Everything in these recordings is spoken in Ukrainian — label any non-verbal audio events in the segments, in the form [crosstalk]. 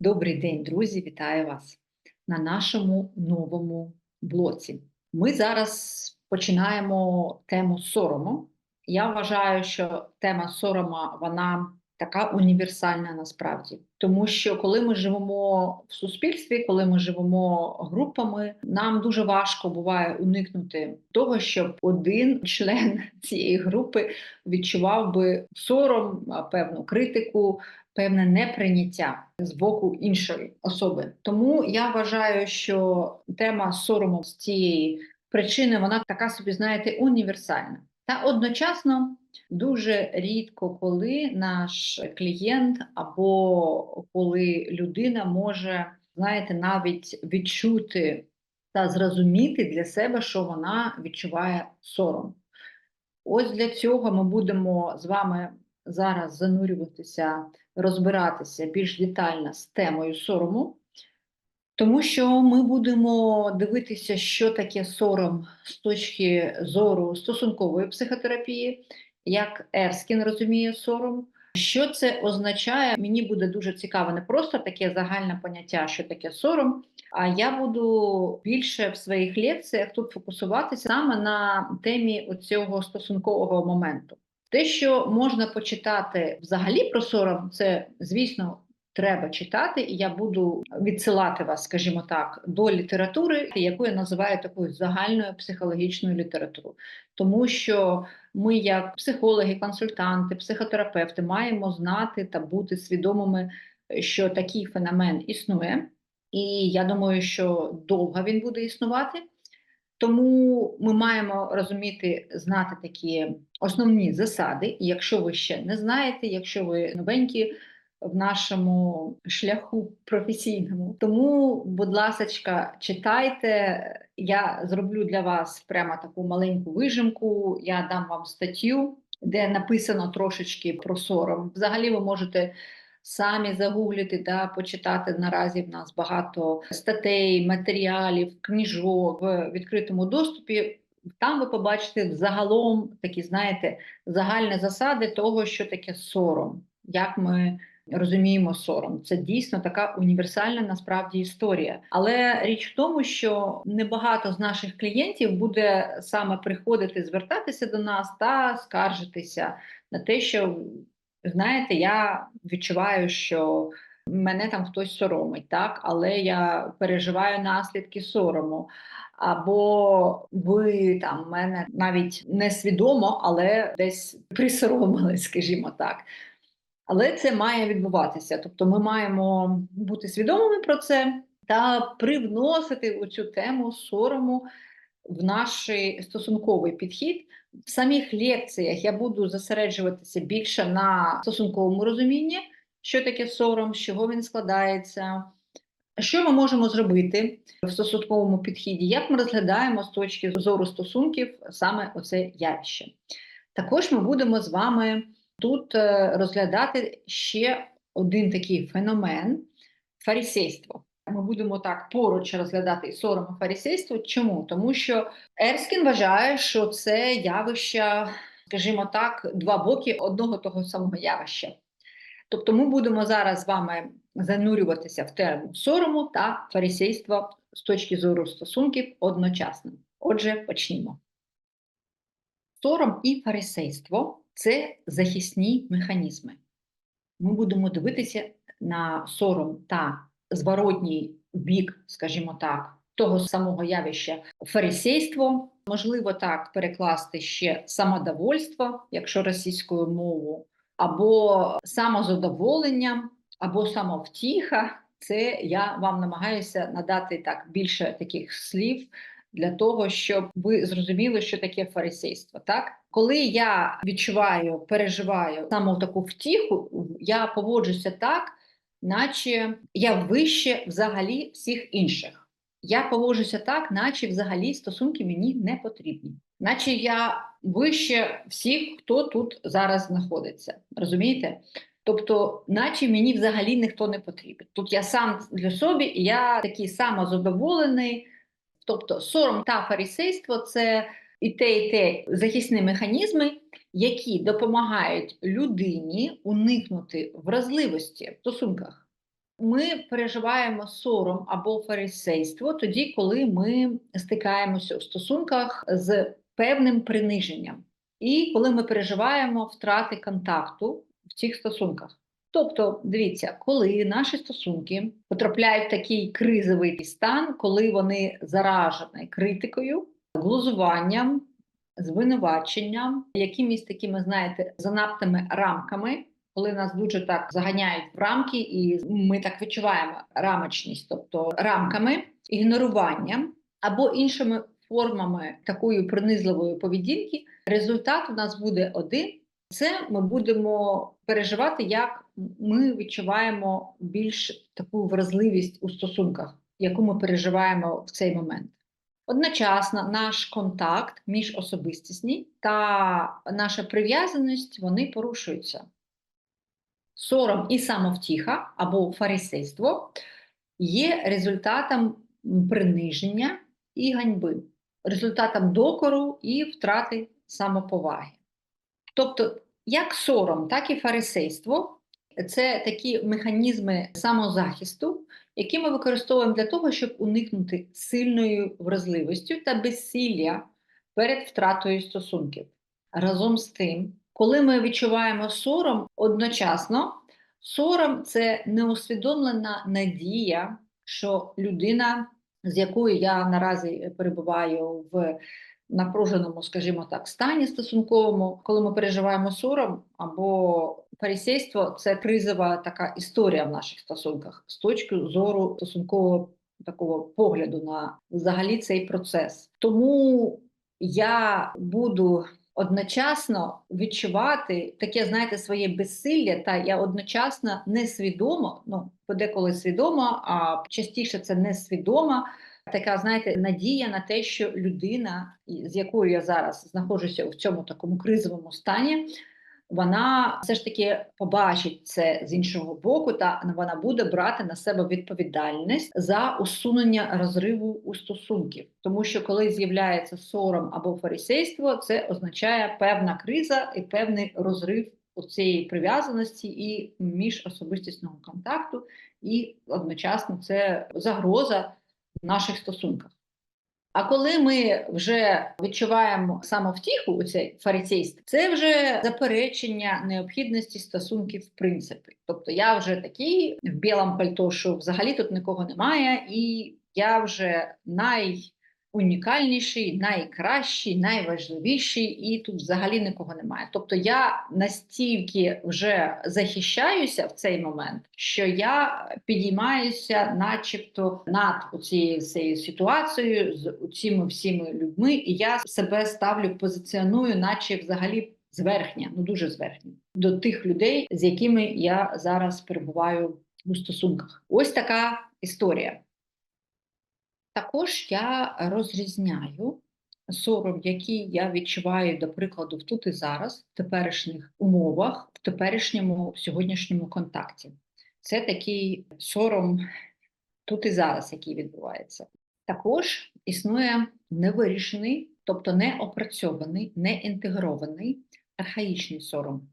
Добрий день, друзі! Вітаю вас на нашому новому блоці. Ми зараз починаємо тему сорому. Я вважаю, що тема сорома вона така універсальна насправді, тому що коли ми живемо в суспільстві, коли ми живемо групами, нам дуже важко буває уникнути того, щоб один член [laughs] цієї групи відчував би сором, певну критику, певне неприйняття з боку іншої особи. Тому я вважаю, що тема сорому з цієї причини вона така собі, знаєте, універсальна. Та одночасно дуже рідко, коли наш клієнт або коли людина може, знаєте, навіть відчути та зрозуміти для себе, що вона відчуває сором. Ось для цього ми будемо з вами зараз занурюватися, розбиратися більш детально з темою сорому, тому що ми будемо дивитися, що таке сором з точки зору стосункової психотерапії, як Ерскін розуміє сором. Що це означає? Мені буде дуже цікаво не просто таке загальне поняття, що таке сором, а я буду більше в своїх лекціях тут фокусуватися саме на темі цього стосункового моменту. Те, що можна почитати взагалі про сором, це, звісно, треба читати, і я буду відсилати вас, скажімо так, до літератури, яку я називаю такою загальною психологічною літературою. Тому що ми, як психологи, консультанти, психотерапевти, маємо знати та бути свідомими, що такий феномен існує, і я думаю, що довго він буде існувати. Тому ми маємо розуміти, знати такі основні засади. І якщо ви ще не знаєте, якщо ви новенькі в нашому шляху професійному, тому, будь ласка, читайте. Я зроблю для вас прямо таку маленьку вижимку. Я дам вам статтю, де написано трошечки про сором. Взагалі, ви можете. Самі загуглити да почитати наразі. В нас багато статей, матеріалів, книжок в відкритому доступі. Там ви побачите загалом такі, знаєте, загальні засади того, що таке сором, як ми розуміємо сором. Це дійсно така універсальна насправді історія. Але річ в тому, що небагато з наших клієнтів буде саме приходити, звертатися до нас та скаржитися на те, що знаєте, я відчуваю, що мене там хтось соромить, так, але я переживаю наслідки сорому. Або ви там мене навіть несвідомо, але десь присоромили, скажімо так. Але це має відбуватися. Тобто ми маємо бути свідомими про це та привносити у цю тему сорому в наш стосунковий підхід. В самих лекціях я буду зосереджуватися більше на стосунковому розумінні, що таке сором, з чого він складається, що ми можемо зробити в стосунковому підході, як ми розглядаємо з точки зору стосунків саме оце явище. Також ми будемо з вами тут е, розглядати ще один такий феномен фарисейство. Ми будемо так поруч розглядати і сором і фарисейство. Чому? Тому що Ерскін вважає, що це явище, скажімо так, два боки одного того самого явища. Тобто ми будемо зараз з вами занурюватися в тему сорому та фарисейства з точки зору стосунків одночасно. Отже, почнімо. Сором і фарисейство це захисні механізми. Ми будемо дивитися на сором та зворотній бік, скажімо так, того самого явища фарисейство, можливо так перекласти ще самодовольство, якщо російською мовою, або самозадоволення, або самовтіха. Це я вам намагаюся надати так більше таких слів для того, щоб ви зрозуміли, що таке фарисейство. Так, коли я відчуваю, переживаю саме таку втіху, я поводжуся так, наче я вище взагалі всіх інших. Я поводжуся так, наче взагалі стосунки мені не потрібні, наче я вище всіх, хто тут зараз знаходиться. Розумієте? Тобто, наче мені взагалі ніхто не потрібен. Тут я сам для собі, і я такий самозадоволений. Тобто, сором та фарисейство це і те, і те захисні механізми, які допомагають людині уникнути вразливості в стосунках. Ми переживаємо сором або фарисейство тоді, коли ми стикаємося у стосунках з певним приниженням, і коли ми переживаємо втрати контакту в цих стосунках. Тобто, дивіться, коли наші стосунки потрапляють в такий кризовий стан, коли вони заражені критикою, глузуванням, звинуваченням, якимись такими, знаєте, занадтими рамками, коли нас дуже так заганяють в рамки, і ми так відчуваємо рамочність, тобто рамками, ігноруванням або іншими формами такої принизливої поведінки, результат у нас буде один. Це ми будемо переживати, як ми відчуваємо більш таку вразливість у стосунках, яку ми переживаємо в цей момент. Одночасно наш контакт міжособистісний та наша прив'язаність вони порушуються. Сором і самовтіха або фарисейство є результатом приниження і ганьби, результатом докору і втрати самоповаги. Тобто, як сором, так і фарисейство це такі механізми самозахисту, які ми використовуємо для того, щоб уникнути сильною вразливістю та безсилля перед втратою стосунків. Разом з тим, коли ми відчуваємо сором одночасно, сором це неусвідомлена надія, що людина, з якою я наразі перебуваю в напруженому, скажімо так, стані стосунковому, коли ми переживаємо сором або фарисейство, це кризова така історія в наших стосунках з точки зору стосункового такого погляду на взагалі цей процес. Тому я буду одночасно відчувати таке, знаєте, своє безсилля, та я одночасно несвідомо, ну подеколи свідомо, а частіше це несвідомо, така, знаєте, надія на те, що людина, з якою я зараз знаходжуся в цьому такому кризовому стані, вона все ж таки побачить це з іншого боку, та вона буде брати на себе відповідальність за усунення розриву у стосунків. Тому що коли з'являється сором або фарисейство, це означає певна криза і певний розрив у цієї прив'язаності і міжособистісного контакту, і одночасно це загроза в наших стосунках. А коли ми вже відчуваємо самовтіху, у цей фарисейство, це вже заперечення необхідності стосунків в принципі. Тобто я вже такий в білому пальто, що взагалі тут нікого немає, і я вже най унікальніший, найкращий, найважливіший, і тут взагалі нікого немає. Тобто я настільки вже захищаюся в цей момент, що я підіймаюся, начебто, над цією цією ситуацією з цими всіми людьми, і я себе ставлю, позиціоную, наче взагалі. Зверхня, ну дуже зверхня, до тих людей, з якими я зараз перебуваю у стосунках. Ось така історія. Також я розрізняю сором, який я відчуваю, до прикладу, в тут і зараз, в теперішніх умовах, в теперішньому в сьогоднішньому контакті. Це такий сором тут і зараз, який відбувається. Також існує невирішений, тобто не опрацьований, не інтегрований архаїчний сором.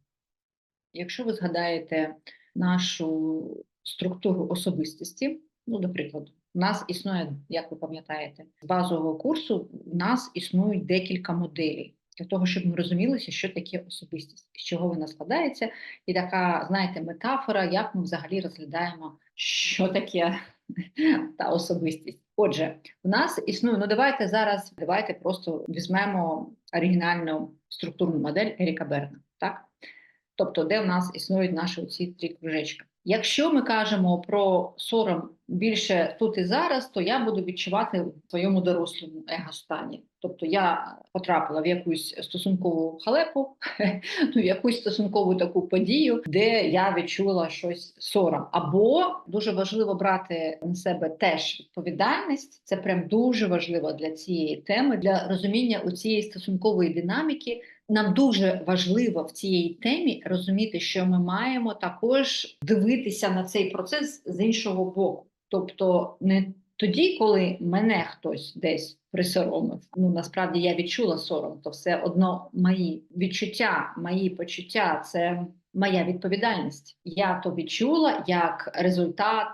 Якщо ви згадаєте нашу структуру особистості, ну, до прикладу, у нас існує, як ви пам'ятаєте, з базового курсу у нас існують декілька моделей для того, щоб ми розумілися, що таке особистість, з чого вона складається, і така, знаєте, метафора, як ми взагалі розглядаємо, що таке [laughs] та особистість. Отже, у нас існує. Ну давайте зараз, давайте просто візьмемо оригінальну структурну модель Еріка Берна. Так? Тобто, де в нас існують наші ці три кружечка. Якщо ми кажемо про сором більше тут і зараз, то я буду відчувати в своєму дорослому его-стані. Тобто я потрапила в якусь стосункову халепу, [laughs] ну якусь стосункову таку подію, де я відчула щось сором. Або дуже важливо брати на себе теж відповідальність. Це прям дуже важливо для цієї теми, для розуміння у цієї стосункової динаміки. Нам дуже важливо в цій темі розуміти, що ми маємо також дивитися на цей процес з іншого боку. Тобто не тоді, коли мене хтось десь присоромив, ну насправді я відчула сором, то все одно мої відчуття, мої почуття це моя відповідальність. Я то відчула як результат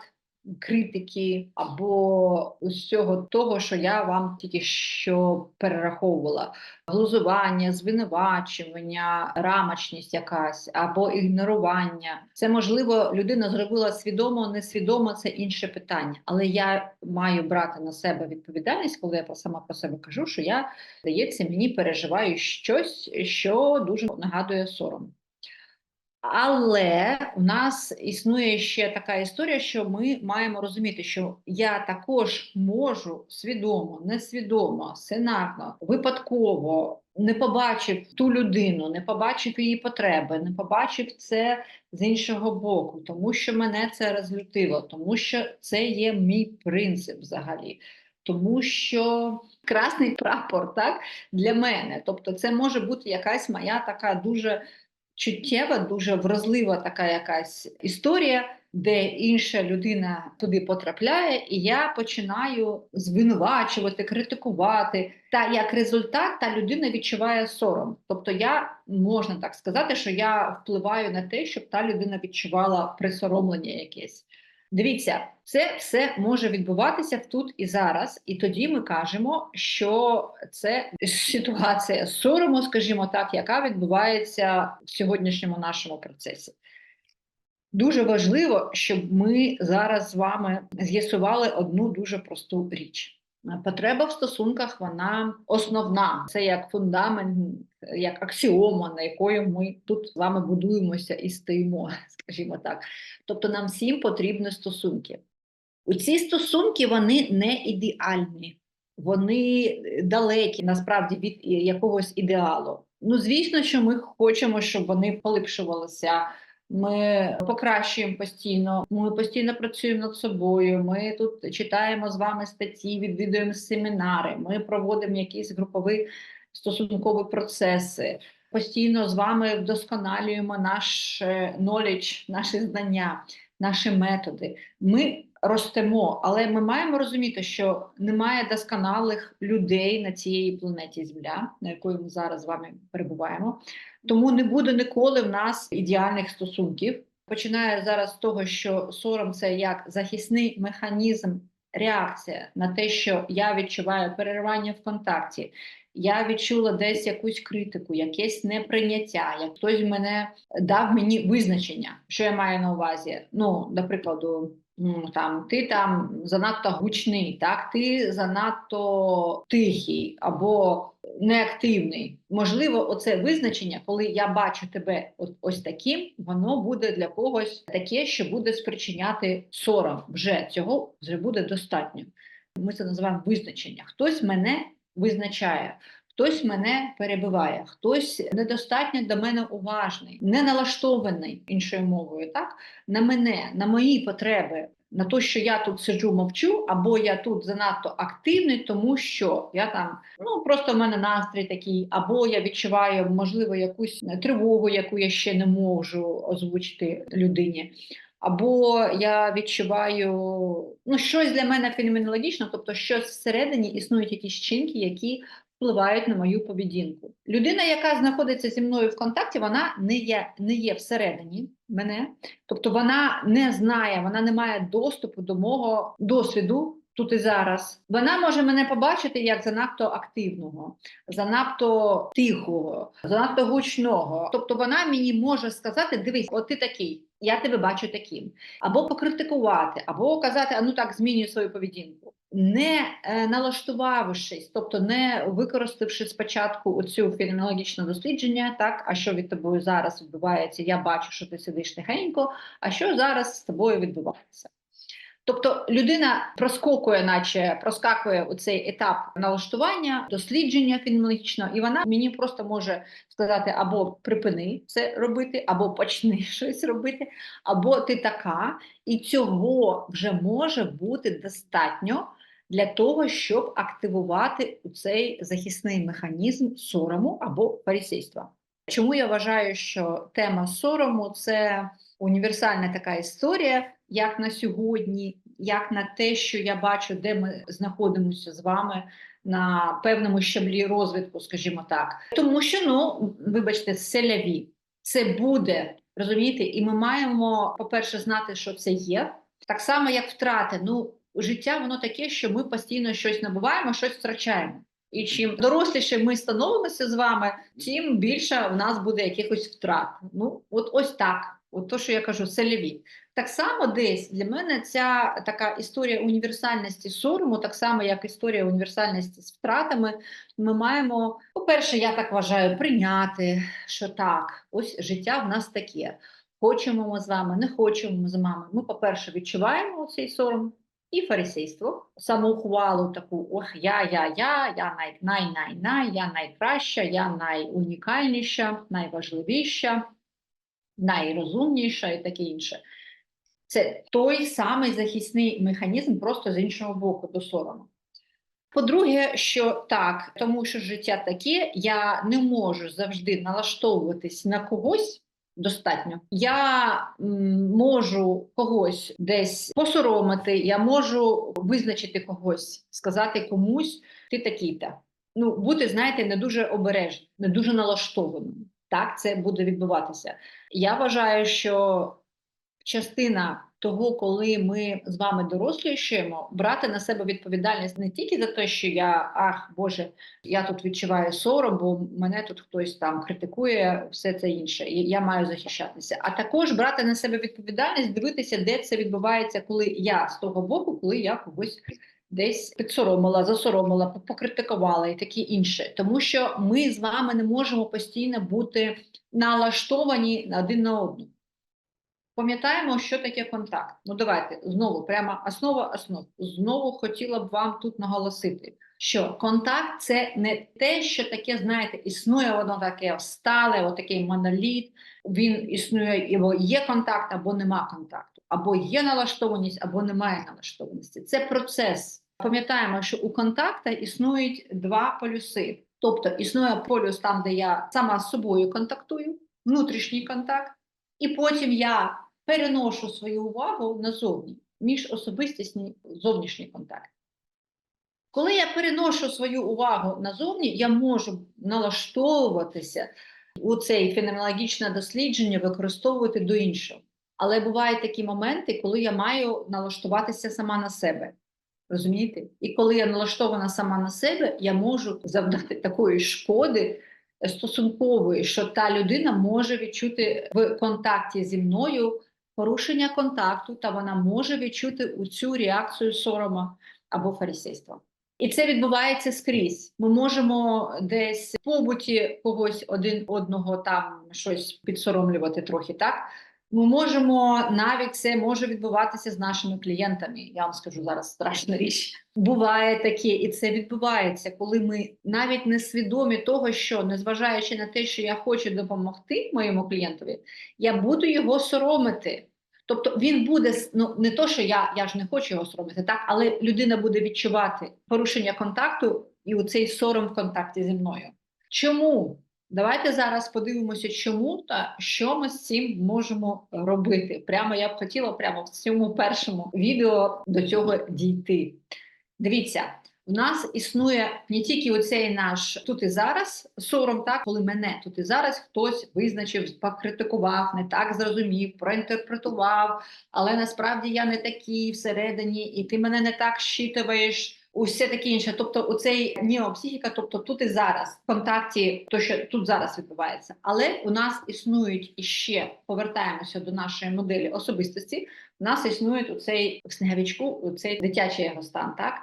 критики або усього того, що я вам тільки що перераховувала: глузування, звинувачування, рамочність якась або ігнорування. Це можливо, людина зробила свідомо, несвідомо це інше питання. Але я маю брати на себе відповідальність, коли я сама про себе кажу, що я здається, мені переживаю щось, що дуже нагадує сором. Але у нас існує ще така історія, що ми маємо розуміти, що я також можу свідомо, несвідомо, сценарно, випадково не побачив ту людину, не побачив її потреби, не побачив це з іншого боку, тому що мене це розлютило, тому що це є мій принцип взагалі. Тому що красний прапор так для мене, тобто, це може бути якась моя така дуже чуттєва, дуже вразлива така якась історія, де інша людина туди потрапляє, і я починаю звинувачувати, критикувати. Та як результат, та людина відчуває сором. Тобто, я можна так сказати, що я впливаю на те, щоб та людина відчувала присоромлення якесь. Дивіться, це все може відбуватися тут і зараз, і тоді ми кажемо, що це ситуація сорому, скажімо так, яка відбувається в сьогоднішньому нашому процесі. Дуже важливо, щоб ми зараз з вами з'ясували одну дуже просту річ. Потреба в стосунках вона основна, це як фундамент, як аксіома, на якою ми тут з вами будуємося і стоїмо, [laughs] скажімо так. Тобто нам всім потрібні стосунки. У ці стосунки вони не ідеальні, вони далекі насправді від якогось ідеалу. Ну, звісно, що ми хочемо, щоб вони поліпшувалися. Ми покращуємо постійно, ми постійно працюємо над собою. Ми тут читаємо з вами статті, відвідуємо семінари, ми проводимо якісь групові стосункові процеси. Постійно з вами вдосконалюємо наш knowledge, наші знання, наші методи. Ми ростемо, але ми маємо розуміти, що немає досконалих людей на цій планеті Земля, на якої ми зараз з вами перебуваємо. Тому не буде ніколи в нас ідеальних стосунків. Починаю зараз з того, що сором це як захисний механізм, реакція на те, що я відчуваю переривання в контакті. Я відчула десь якусь критику, якесь неприйняття, як хтось мене дав мені визначення, що я маю на увазі. Ну, до прикладу, там ти там занадто гучний, так ти занадто тихий або неактивний. Можливо, оце визначення, коли я бачу тебе ось таким, воно буде для когось таке, що буде спричиняти сором. Вже цього вже буде достатньо. Ми це називаємо визначення. Хтось мене визначає. Хтось мене перебиває, хтось недостатньо до мене уважний, не налаштований іншою мовою, так на мене, на мої потреби, на те, що я тут сиджу, мовчу, або я тут занадто активний, тому що я там ну просто в мене настрій такий, або я відчуваю, можливо, якусь тривогу, яку я ще не можу озвучити людині. Або я відчуваю ну, щось для мене феноменологічно, тобто щось всередині існують якісь чинки, які впливають на мою поведінку. Людина, яка знаходиться зі мною в контакті, вона не є не є всередині мене, тобто вона не знає, вона не має доступу до мого досвіду. Тут і зараз вона може мене побачити як занадто активного, занадто тихого, занадто гучного. Тобто вона мені може сказати: дивись, от ти такий, я тебе бачу таким, або покритикувати, або казати, а ну так змінюю свою поведінку не е, налаштувавшись, тобто не використавши спочатку оцю феноменологічне дослідження, так а що від тобою зараз відбувається? Я бачу, що ти сидиш тихенько, а що зараз з тобою відбувається? Тобто людина проскокує, наче проскакує у цей етап налаштування, дослідження феноменологічного, і вона мені просто може сказати: або припини це робити, або почни [laughs] щось робити, або ти така, і цього вже може бути достатньо для того, щоб активувати у цей захисний механізм сорому або фарисейства. Чому я вважаю, що тема сорому це універсальна така історія, як на сьогодні, як на те, що я бачу, де ми знаходимося з вами на певному щаблі розвитку, скажімо так, тому що ну, вибачте, селяві це буде розумієте, і ми маємо, по перше, знати, що це є. Так само, як втрати. Ну, життя воно таке, що ми постійно щось набуваємо, щось втрачаємо. І чим доросліше ми становимося з вами, тим більше в нас буде якихось втрат. Ну, от ось так. От то, що я кажу, селяві. Так само десь для мене ця така історія універсальності сорому, так само як історія універсальності з втратами, ми маємо, по-перше, я так вважаю, прийняти, що так, ось життя в нас таке. Хочемо ми з вами, не хочемо ми з вами. Ми, по-перше, відчуваємо цей сором і фарисейство, самоухвалу таку, ох, я, я, я, я най, най, най, най, я найкраща, я найунікальніша, найважливіша, найрозумніша і таке інше. Це той самий захисний механізм, просто з іншого боку, до сорому. По-друге, що так, тому що життя таке, я не можу завжди налаштовуватись на когось достатньо. Я можу когось десь посоромити, я можу визначити когось, сказати комусь, ти такий-то. Ну, бути, знаєте, не дуже обережним, не дуже налаштованим. Так це буде відбуватися. Я вважаю, що частина того, коли ми з вами дорослішаємо, брати на себе відповідальність не тільки за те, що я, ах Боже, я тут відчуваю сором, бо мене тут хтось там критикує, все це інше, і я маю захищатися. А також брати на себе відповідальність, дивитися, де це відбувається, коли я з того боку, коли я когось. Десь підсоромила, засоромила, покритикувала і таке інше, тому що ми з вами не можемо постійно бути налаштовані один на одну. Пам'ятаємо, що таке контакт. Ну, давайте знову, прямо основа основ. Знову хотіла б вам тут наголосити, що контакт це не те, що таке, знаєте, існує воно таке стале, отакий моноліт. Він існує, або є контакт, або нема контакту, або є налаштованість, або немає налаштованості. Це процес. Пам'ятаємо, що у контакта існують два полюси. Тобто існує полюс там, де я сама з собою контактую, внутрішній контакт. І потім я переношу свою увагу назовні, між особистісні зовнішній контакт. Коли я переношу свою увагу назовні, я можу налаштовуватися у це феноменологічне дослідження, використовувати до іншого. Але бувають такі моменти, коли я маю налаштуватися сама на себе. Розумієте? І коли я налаштована сама на себе, я можу завдати такої шкоди стосункової, що та людина може відчути в контакті зі мною порушення контакту, та вона може відчути у цю реакцію сорома або фарисейства. І це відбувається скрізь. Ми можемо десь в побуті когось один одного там щось підсоромлювати трохи, так? Ми можемо навіть це може відбуватися з нашими клієнтами. Я вам скажу зараз страшна річ. Буває таке, і це відбувається, коли ми навіть не свідомі того, що незважаючи на те, що я хочу допомогти моєму клієнтові, я буду його соромити. Тобто він буде ну не то, що я я ж не хочу його соромити, так але людина буде відчувати порушення контакту і у цей сором в контакті зі мною. Чому? Давайте зараз подивимося, чому та що ми з цим можемо робити. Прямо я б хотіла прямо в цьому першому відео до цього дійти. Дивіться, у нас існує не тільки оцей наш тут і зараз сором, так коли мене тут і зараз хтось визначив, покритикував, не так зрозумів, проінтерпретував, але насправді я не такий всередині, і ти мене не так щитуєш. Усе таке інше, тобто оцей неопсихіка, тобто тут і зараз в контакті, то що тут зараз відбувається, але у нас існують іще повертаємося до нашої моделі особистості. У нас існує оцей в снеговичку, цей дитячий його стан, так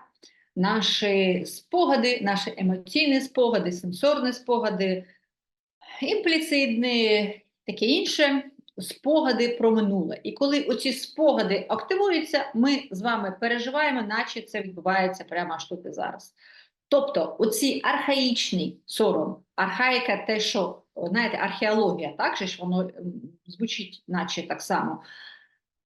наші спогади, наші емоційні спогади, сенсорні спогади, імпліцидні, таке інше. Спогади про минуле. І коли оці спогади активуються, ми з вами переживаємо, наче це відбувається прямо аж тут і зараз. Тобто, оці архаїчний сором, архаїка, те, що, знаєте, археологія, так же ж воно звучить, наче так само.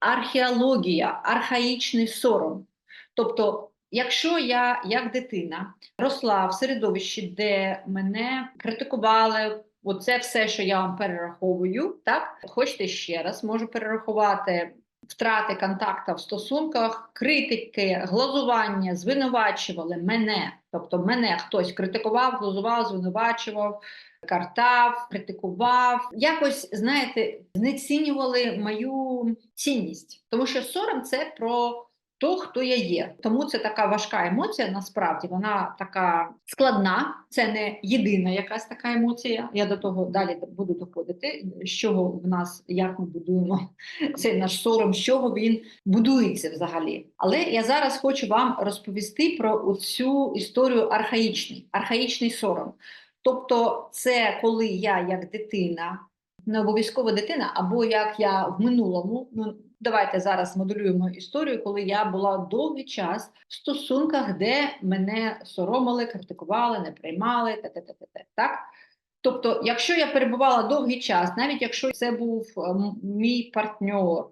Археологія, архаїчний сором. Тобто, якщо я, як дитина, росла в середовищі, де мене критикували, Оце все, що я вам перераховую, так хочете ще раз, можу перерахувати втрати контакту в стосунках, критики, глазування, звинувачували мене. Тобто, мене хтось критикував, глузував, звинувачував, картав, критикував. Якось, знаєте, знецінювали мою цінність, тому що сором це про. То, хто я є, тому це така важка емоція. Насправді вона така складна. Це не єдина якась така емоція. Я до того далі буду доходити. З чого в нас як ми будуємо [laughs] цей наш сором, з чого він будується взагалі. Але я зараз хочу вам розповісти про цю історію архаїчний, архаїчний сором. Тобто, це коли я як дитина, не обов'язково дитина, або як я в минулому. ну Давайте зараз моделюємо історію, коли я була довгий час в стосунках, де мене соромили, критикували, не приймали, та та та та так. Тобто, якщо я перебувала довгий час, навіть якщо це був ем, мій партнер,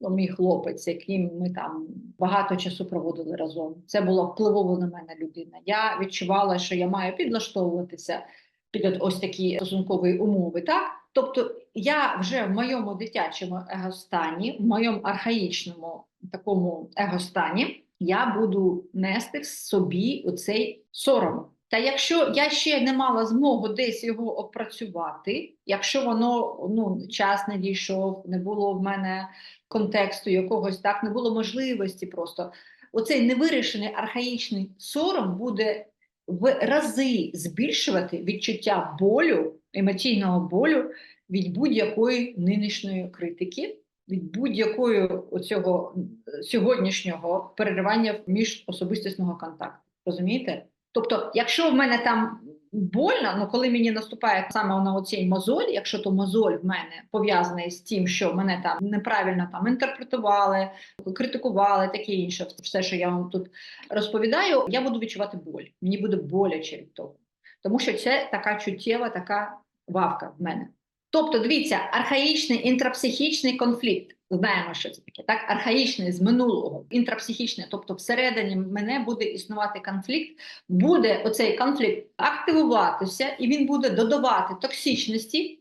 ну, мій хлопець, яким ми там багато часу проводили разом, це була впливова на мене людина. Я відчувала, що я маю підлаштовуватися під ось такі стосункові умови, так. Тобто я вже в моєму дитячому егостані, в моєму архаїчному такому егостані, я буду нести в собі оцей сором. Та якщо я ще не мала змогу десь його опрацювати, якщо воно ну час не дійшов, не було в мене контексту якогось так, не було можливості просто оцей невирішений архаїчний сором буде в рази збільшувати відчуття болю, емоційного болю від будь-якої нинішньої критики, від будь-якої оцього сьогоднішнього переривання між особистісного контакту. Розумієте? Тобто, якщо в мене там больно, але коли мені наступає саме на оцій мозоль, якщо то мозоль в мене пов'язаний з тим, що мене там неправильно там інтерпретували, критикували, таке інше, все, що я вам тут розповідаю, я буду відчувати боль. Мені буде боляче від того, тому що це така чуттєва, така вавка в мене. Тобто, дивіться, архаїчний інтрапсихічний конфлікт. Знаємо, що це таке, так архаїчний з минулого, інтрапсихічний, тобто всередині мене буде існувати конфлікт, буде оцей конфлікт активуватися, і він буде додавати токсичності,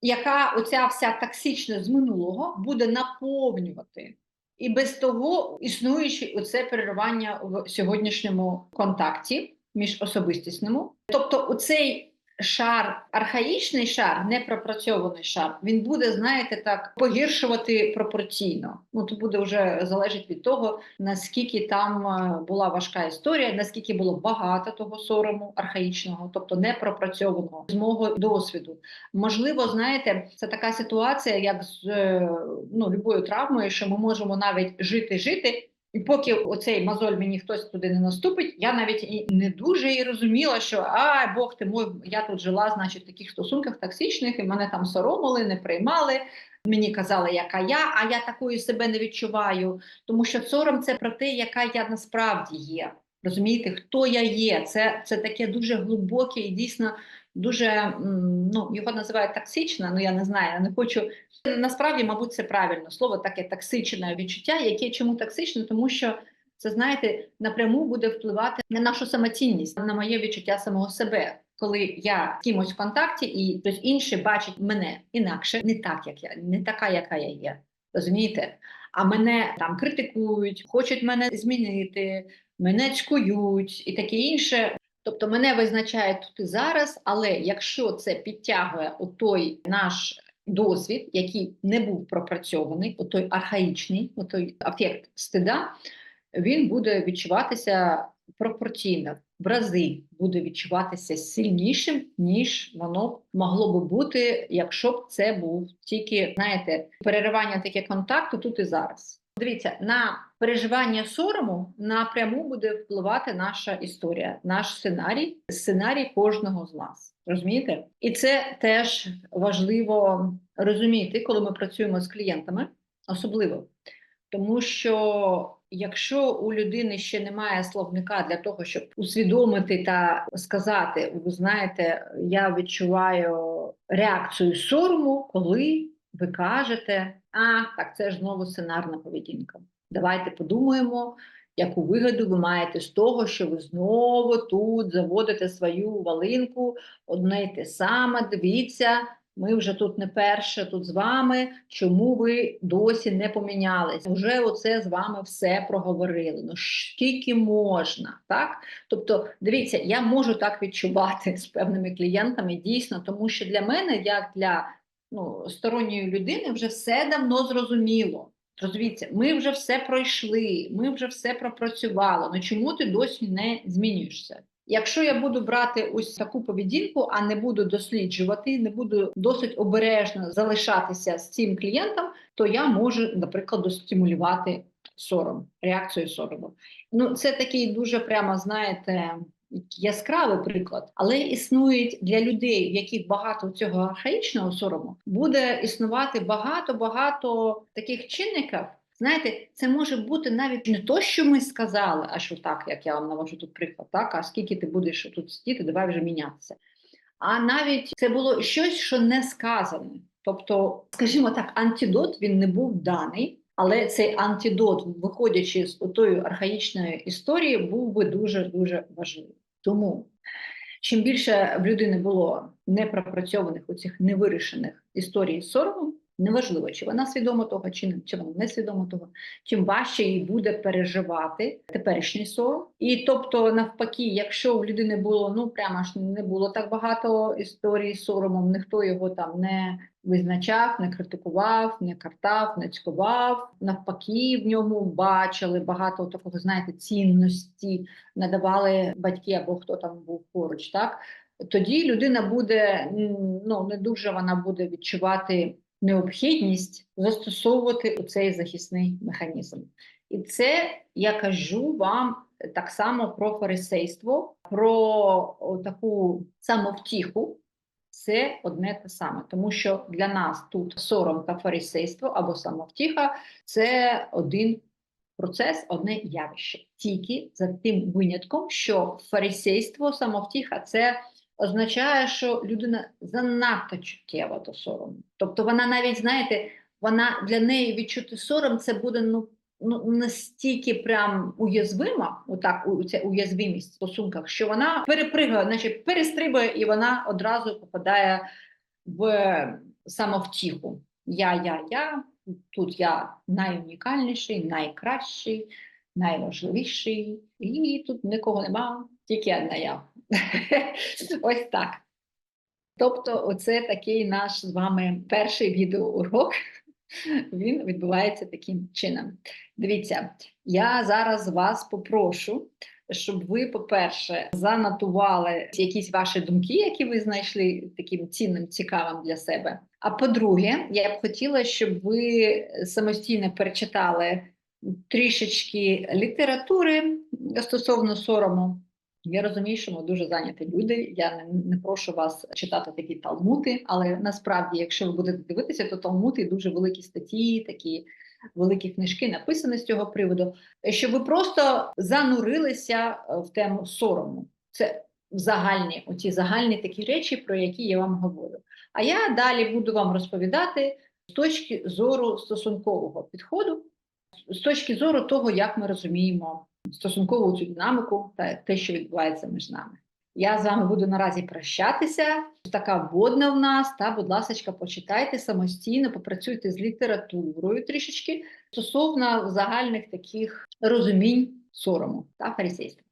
яка оця вся токсичність з минулого буде наповнювати. І без того існуючи оце переривання в сьогоднішньому контакті між особистісному. Тобто, оцей шар, архаїчний шар, непропрацьований шар, він буде, знаєте, так погіршувати пропорційно. Ну то буде вже залежить від того, наскільки там е, була важка історія, наскільки було багато того сорому архаїчного, тобто непропрацьованого з мого досвіду. Можливо, знаєте, це така ситуація, як з е, ну, любою травмою, що ми можемо навіть жити, жити. І поки оцей мозоль мені хтось туди не наступить, я навіть і не дуже і розуміла, що а Бог ти мой, я тут жила, значить, в таких стосунках токсичних, і мене там соромили, не приймали. Мені казали, яка я, а я такою себе не відчуваю. Тому що сором це про те, яка я насправді є. Розумієте, хто я є? Це це таке дуже глибоке і дійсно дуже ну його називають токсична, ну я не знаю, я не хочу. Насправді, мабуть, це правильно слово таке токсичне відчуття, яке чому токсичне, тому що це, знаєте, напряму буде впливати на нашу самоцінність, на моє відчуття самого себе. Коли я кимось в контакті, і хтось інший бачить мене інакше, не так, як я, не така, яка я є. Розумієте? А мене там критикують, хочуть мене змінити, мене цькують і таке інше. Тобто мене визначає тут і зараз, але якщо це підтягує у той наш досвід, який не був пропрацьований, у той архаїчний, у той афект стида, він буде відчуватися пропорційно, в рази буде відчуватися сильнішим, ніж воно могло би бути, якщо б це був тільки, знаєте, переривання таке контакту тут і зараз. Дивіться, на переживання сорому напряму буде впливати наша історія, наш сценарій, сценарій кожного з нас. Розумієте? І це теж важливо розуміти, коли ми працюємо з клієнтами, особливо. Тому що якщо у людини ще немає словника для того, щоб усвідомити та сказати, ви знаєте, я відчуваю реакцію сорому, коли ви кажете, а так це ж знову сценарна поведінка. Давайте подумаємо, яку вигоду ви маєте з того, що ви знову тут заводите свою валинку, одне й те саме. Дивіться, Ми вже тут не перше, тут з вами. Чому ви досі не помінялись? Уже оце з вами все проговорили. Ну скільки можна, так? Тобто, дивіться, я можу так відчувати з певними клієнтами дійсно, тому що для мене, як для ну, сторонньої людини, вже все давно зрозуміло. Розвіться, ми вже все пройшли, ми вже все пропрацювали. Ну чому ти досі не змінюєшся? Якщо я буду брати ось таку поведінку, а не буду досліджувати, не буду досить обережно залишатися з цим клієнтом, то я можу, наприклад, достимулювати сором, реакцію сорому. Ну, це такий дуже прямо, знаєте, яскравий приклад, але існують для людей, в яких багато цього архаїчного сорому, буде існувати багато-багато таких чинників. Знаєте, це може бути навіть не то, що ми сказали, а що так, як я вам навожу тут приклад, так, а скільки ти будеш тут сидіти, давай вже мінятися. А навіть це було щось, що не сказане. Тобто, скажімо так, антидот він не був даний, але цей антидот, виходячи з тої архаїчної історії, був би дуже дуже важливий. Тому чим більше в людини було непропрацьованих у цих невирішених історій з соромом, неважливо, чи вона свідома того, чи не чи вона не свідома того, чим важче їй буде переживати теперішній сором. І тобто, навпаки, якщо в людини було ну прямо ж не було так багато історій з соромом, ніхто його там не визначав, не критикував, не картав, не цькував. Навпаки, в ньому бачили багато такого, знаєте, цінності, надавали батьки або хто там був поруч, так. Тоді людина буде ну не дуже вона буде відчувати необхідність застосовувати у цей захисний механізм. І це я кажу вам так само про фарисейство, про таку самовтіху. Це одне те саме, тому що для нас тут сором та фарисейство або самовтіха це один процес, одне явище. Тільки за тим винятком, що фарисейство, самовтіха це означає, що людина занадто чуттєва до сорому. Тобто вона навіть, знаєте, вона для неї відчути сором це буде ну, ну настільки прям уязвима, отак, у ця уязвимість в стосунках, що вона перепригає, значить перестрибує і вона одразу попадає в самовтіху. Я, я, я, тут я найунікальніший, найкращий, найважливіший, і тут нікого нема, тільки одна я. [laughs] Ось так. Тобто, оце такий наш з вами перший відеоурок. Він відбувається таким чином. Дивіться, я зараз вас попрошу, щоб ви, по-перше, занотували якісь ваші думки, які ви знайшли таким цінним, цікавим для себе. А по-друге, я б хотіла, щоб ви самостійно перечитали трішечки літератури стосовно сорому. Я розумію, що ми дуже зайняті люди. Я не, не прошу вас читати такі талмути, але насправді, якщо ви будете дивитися, то талмути дуже великі статті, такі великі книжки написані з цього приводу, щоб ви просто занурилися е, в тему сорому. Це загальні, оці загальні такі речі, про які я вам говорю. А я далі буду вам розповідати з точки зору стосункового підходу, з точки зору того, як ми розуміємо стосункову цю динаміку та те, що відбувається між нами. Я з вами буду наразі прощатися. Така водна в нас. Та, будь ласка, почитайте самостійно, попрацюйте з літературою трішечки стосовно загальних таких розумінь сорому та фарисейства.